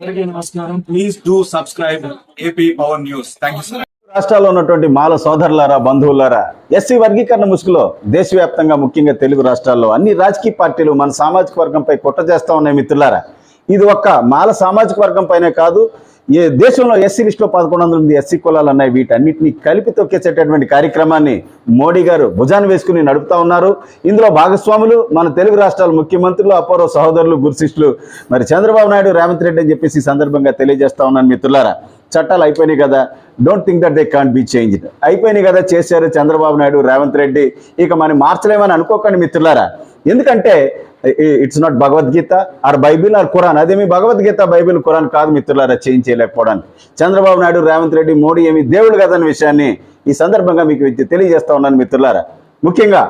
అందరికీ నమస్కారం. Please do subscribe AP power news thank you రాష్ట్రాల్లో ఉన్నటువంటి మాల సోదరులారా బంధువులారా ఎస్సీ వర్గీకరణ ముసుగులో దేశవ్యాప్తంగా ముఖ్యంగా తెలుగు రాష్ట్రాల్లో అన్ని రాజకీయ పార్టీలు మన సామాజిక వర్గంపై కుట్ర చేస్తా ఉన్నాయి మిత్రులారా. ఇది ఒక్క మాల సామాజిక వర్గం పైనే కాదు ఏ దేశంలో ఎస్సీ లిస్టులో పదకొండు వందల ఉంది ఎస్సీ కులాలు ఉన్నాయి వీటన్నిటిని కలిపి తొక్కేసేటటువంటి కార్యక్రమాన్ని మోడీ గారు భుజాన్ని వేసుకుని నడుపుతా ఉన్నారు. ఇందులో భాగస్వాములు మన తెలుగు రాష్ట్రాల ముఖ్యమంత్రులు అపూర్వ సహోదరులు గురుశిష్యులు. మరి చంద్రబాబు నాయుడు రేవంత్ రెడ్డి అని చెప్పేసి సందర్భంగా తెలియజేస్తా ఉన్నాను మిత్రులారా. చట్టాలు అయిపోయినాయి కదా. Don't think that they can't be changed అయిపోయినాయి కదా చేశారు చంద్రబాబు నాయుడు రేవంత్ రెడ్డి. ఇక మనం మార్చలేమని అనుకోకండి మిత్రులారా. ఎందుకంటే it's not Bhagavadgita or Bible or Quran అదేమి భగవద్గీత బైబిల్ ఖురాన్ కాదు మిత్రులారా చేయించలేకపోవడానికి చంద్రబాబు నాయుడు రేవంత్ రెడ్డి మోడీ ఏమి దేవుడు కదన్న విషయాన్ని ఈ సందర్భంగా మీకు ఇది తెలియజేస్తా ఉన్నాను మిత్రులారా. ముఖ్యంగా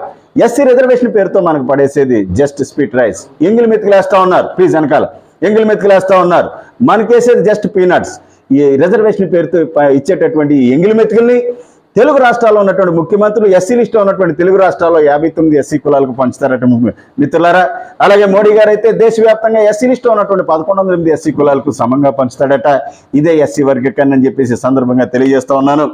ఎస్సీ రిజర్వేషన్ పేరుతో మనకు పడేసేది జస్ట్ స్పీట్ రైస్ ఎంగిల్ మెతుకులేస్తా ఉన్నారు. ప్లీజ్ వెనకాల. ఎంగిల్ మెతుకులేస్తా ఉన్నారు. మనకేసేది జస్ట్ పీనట్స్ ఈ రిజర్వేషన్ పేరుతో ఇచ్చేటటువంటి ఎంగిల్ మెతుకుల్ని తెలుగు రాష్ట్రాల్లో ఉన్నటువంటి ముఖ్యమంత్రులు ఎస్సీ లిస్టులో ఉన్నటువంటి తెలుగు రాష్ట్రాల్లో యాభై తొమ్మిది ఎస్సీ కులాలకు పంచుతారట మిత్రులారా. అలాగే మోడీ గారు అయితే దేశవ్యాప్తంగా ఎస్సీ లిస్టులో ఉన్నటువంటి పదకొండు వందల ఎనిమిది ఎస్సీ కులాలకు సమంగా పంచుతాడట. ఇదే ఎస్సీ వర్గీకరణ అని చెప్పేసి సందర్భంగా తెలియజేస్తా ఉన్నాను.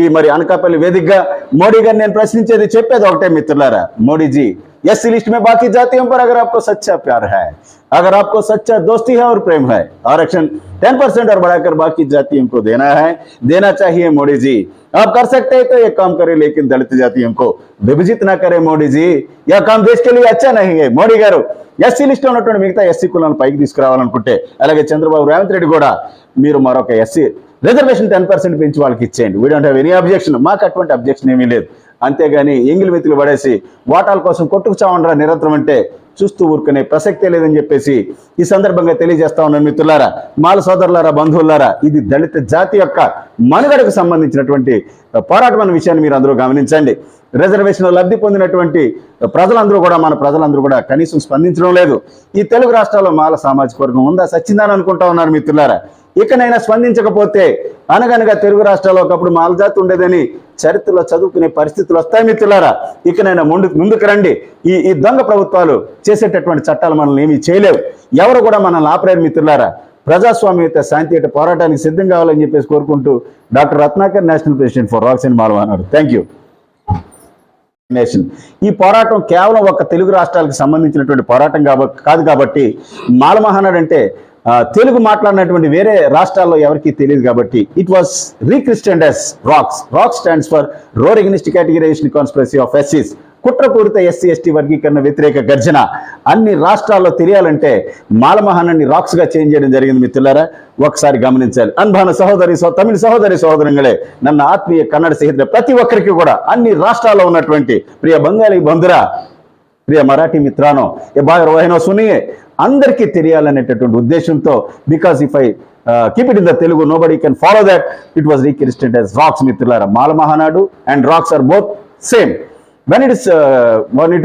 ఈ మరి అనకాపల్లి వేదికగా మోడీ గారు నేను ప్రశ్నించేది చెప్పేది ఒకటే మిత్రులారా. మోడీజీ ఎస్సీ లిస్ట్ మే బాకీ జాతీయం పర్ అగర్ ఆప్కో సచ్చా ప్యార్ హై. अगर आपको सच्चा दोस्ती है और प्रेम है आरक्षण टेन परसेंट और बढ़ाकर बाकी जातियों को देना है देना चाहिए मोदी जी आप कर सकते हैं तो ये काम करें लेकिन दलित जातियों को विभजित ना करें मोदी जी यह काम देश के लिए अच्छा नहीं है మోడీ గారు ఎస్సీ లిస్ట్ ఉన్నటువంటి మిగతా ఎస్సీ కులాలను పైకి తీసుకురావాలనుకుంటే అలాగే చంద్రబాబు రేవంత్ రెడ్డి కూడా మీరు మరొక ఎస్సీ రిజర్వేషన్ టెన్ పర్సెంట్ పెంచి వాళ్ళకి ఇచ్చేయండి we don't have any objection మాకు అటువంటి అబ్జెక్షన్ ఏమీ లేదు అంతేగాని ఎంగిలి మెతులు పడేసి వాటాల కోసం కొట్టుకు చావండ్రా నిరంతరం అంటే చూస్తూ ఊరుకునే ప్రసక్తే లేదని చెప్పేసి ఈ సందర్భంగా తెలియజేస్తా ఉన్నాను మిత్రులారా. మాల సోదరులారా బంధువులారా ఇది దళిత జాతి యొక్క మనుగడకు సంబంధించినటువంటి పోరాటం అనే విషయాన్ని మీరు అందరూ గమనించండి. రిజర్వేషన్ లబ్ధి పొందినటువంటి ప్రజలందరూ కూడా మన ప్రజలందరూ కూడా కనీసం స్పందించడం లేదు. ఈ తెలుగు రాష్ట్రాల్లో మాల సామాజిక వర్గం ఉందా? సచ్చిందని అనుకుంటా ఉన్నారు మిత్రులారా. ఇకనైనా స్పందించకపోతే అనగనగా తెలుగు రాష్ట్రాల్లో ఒకప్పుడు మాలజాతి ఉండేదని చరిత్రలో చదువుకునే పరిస్థితులు వస్తాయి మిత్రులారా. ఇకనైనా ముందు ముందుకు రండి. ఈ ఈ దొంగ ప్రభుత్వాలు చేసేటటువంటి చట్టాలు మనల్ని ఏమీ చేయలేవు. ఎవరు కూడా మనల్ని ఆపలేరు మిత్రులారా. ప్రజాస్వామ్యత శాంతియుత పోరాటానికి సిద్ధం కావాలని చెప్పేసి కోరుకుంటూ doctor Ratnakar national president for rocks and Malwa అన్నాడు. థ్యాంక్ యూ నేషన్ ఈ పోరాటం కేవలం ఒక తెలుగు రాష్ట్రాలకు సంబంధించినటువంటి పోరాటం కాబట్టి కాదు కాబట్టి మాలమహానాడు అంటే తెలుగు మాట్లాడినటువంటి వేరే రాష్ట్రాల్లో ఎవరికీ తెలియదు కాబట్టి it was rechristened S rocks rocks stands for roar categorization conspiracy of ఎస్సీస్ కుట్రపూరిత ఎస్సీ ఎస్టీ వర్గీకరణ వ్యతిరేక గర్జన. అన్ని రాష్ట్రాల్లో తెలియాలంటే మాల రాక్స్గా రాక్స్గా చేంజ్ చేయడం జరిగింది మిత్రులారా. ఒకసారి గమనించాలి. అన్భాన సహోదరి సో తమిళ సహోదరి సహోదరంగళే నన్న ఆత్మీయ కన్నడ స్నేహితులు ప్రతి ఒక్కరికి కూడా అన్ని రాష్ట్రాల్లో ఉన్నటువంటి ప్రియ బంగాళీ బంధురా ప్రియ మరాఠీ మిత్రానో ఏ బాగా రోహనో సునియే అందరికీ తెలియాలనేటటువంటి ఉద్దేశంతో because if I keep it in the Telugu nobody can follow that it was rechristened as rocks మిత్రులారా Mala Mahanadu and rocks are both same when it is uh, when it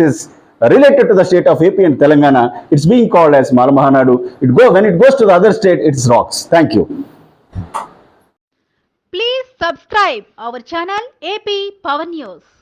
related to the state of AP and Telangana, it's being called as Malamahanadu. It go when it goes to the other state, it's rocks. Thank you. Please subscribe our channel AP Power News.